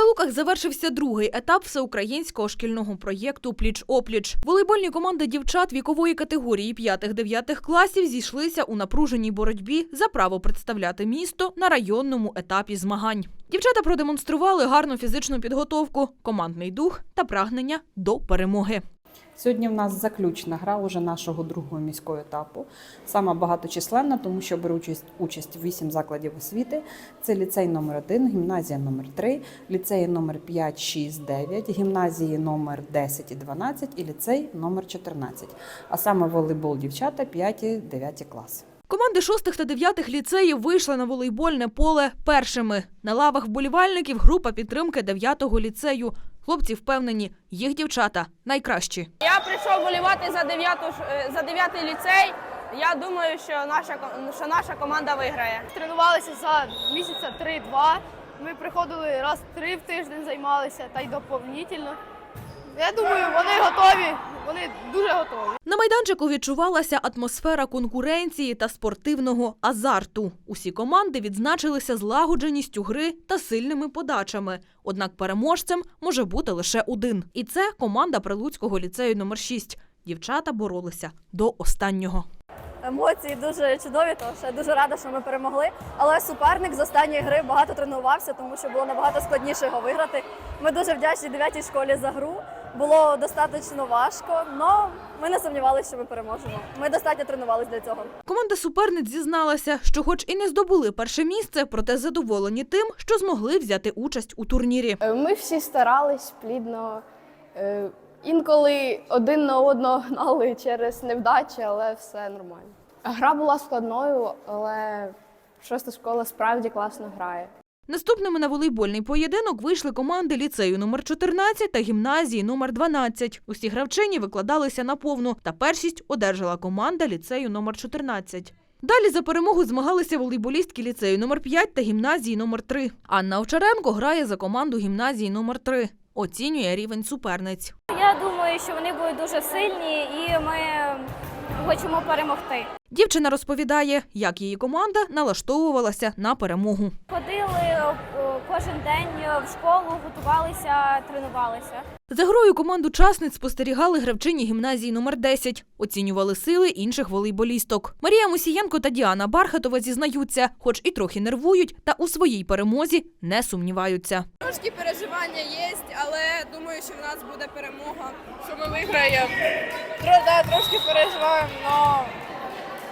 Прилуках завершився другий етап всеукраїнського шкільного проєкту Пліч-опліч. Волейбольні команди дівчат вікової категорії 5-9 класів зійшлися у напруженій боротьбі за право представляти місто на районному етапі змагань. Дівчата продемонстрували гарну фізичну підготовку, командний дух та прагнення до перемоги. Сьогодні в нас заключна гра уже нашого другого міського етапу. Сама багаточисленна, тому що беруть участь, участь 8 закладів освіти. Це ліцей номер 1 гімназія номер 3 ліцеї номер 5, 6, 9, гімназії номер 10 і 12 і ліцей номер 14. А саме волейбол дівчата 5 і 9 класи. Команди шостих та дев'ятих ліцеїв вийшли на волейбольне поле першими. На лавах вболівальників група підтримки дев'ятого ліцею. Хлопці впевнені, їх дівчата найкращі. Я прийшов болівати за 9 за дев'ятий ліцей. Я думаю, що наша що наша команда виграє. Тренувалися за місяця 3-2. Ми приходили раз три в тиждень займалися та й доповнительно. Я думаю, вони готові. Вони дуже готові. На майданчику відчувалася атмосфера конкуренції та спортивного азарту. Усі команди відзначилися злагодженістю гри та сильними подачами. Однак переможцем може бути лише один. І це команда Прилуцького ліцею номер 6 Дівчата боролися до останнього. Емоції дуже чудові, тому що я дуже рада, що ми перемогли. Але суперник з останньої гри багато тренувався, тому що було набагато складніше його виграти. Ми дуже вдячні 9 школі за гру. Було достатньо важко, але ми не сумнівалися, що ми переможемо. Ми достатньо тренувалися для цього. Команда суперниць зізналася, що, хоч і не здобули перше місце, проте задоволені тим, що змогли взяти участь у турнірі. Е, Ми всі старались плідно. Е, Інколи один на одного гнали через невдачі, але все нормально. Гра була складною, але шоста школа справді класно грає. Наступними на волейбольний поєдинок вийшли команди ліцею номер 14 та гімназії номер 12. Усі гравчині викладалися на повну, та першість одержала команда ліцею номер 14. Далі за перемогу змагалися волейболістки ліцею номер 5 та гімназії номер 3. Анна Овчаренко грає за команду гімназії номер 3. Оцінює рівень суперниць. Я думаю, що вони будуть дуже сильні і ми хочемо перемогти. Дівчина розповідає, як її команда налаштовувалася на перемогу. Ходили кожен день в школу, готувалися, тренувалися. За грою команд учасниць спостерігали гравчині гімназії номер 10, оцінювали сили інших волейболісток. Марія Мусієнко та Діана Бархатова зізнаються, хоч і трохи нервують, та у своїй перемозі не сумніваються. Трошки переживання є, але думаю, що в нас буде перемога, що ми виграємо. Трошки переживаємо, але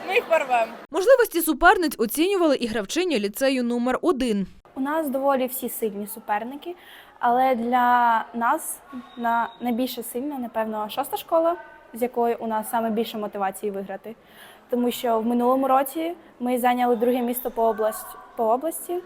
ми їх порвемо. Можливості суперниць оцінювали і гравчині ліцею номер 1. У нас доволі всі сильні суперники, але для нас на найбільше сильна, напевно, шоста школа, з якої у нас саме більше мотивації виграти. Тому що в минулому році ми зайняли друге місто по область по області,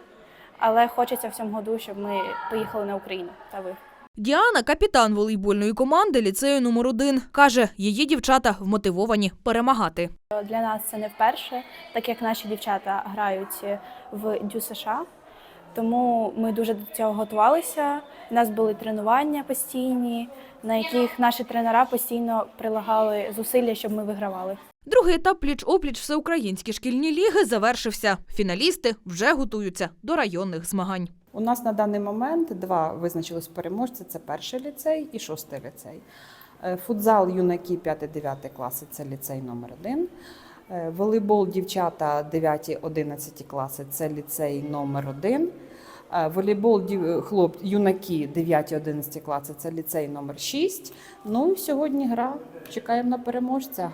але хочеться в цьому году, щоб ми поїхали на Україну та виграли. Діана, капітан волейбольної команди ліцею номер 1 каже, її дівчата вмотивовані перемагати. Для нас це не вперше, так як наші дівчата грають в Дю США. Тому ми дуже до цього готувалися. У нас були тренування постійні, на яких наші тренера постійно прилагали зусилля, щоб ми вигравали. Другий етап пліч-опліч всеукраїнські шкільні ліги завершився. Фіналісти вже готуються до районних змагань. У нас на даний момент два визначились переможці: це перший ліцей і шостий ліцей. Е, Футзал юнаки 5-9 класи це ліцей номер 1 Волейбол дівчата 9-11 класи це ліцей номер 1 Волейбол дів- хлоп, юнаки 9-11 класи це ліцей номер 6 Ну і сьогодні гра. Чекаємо на переможця.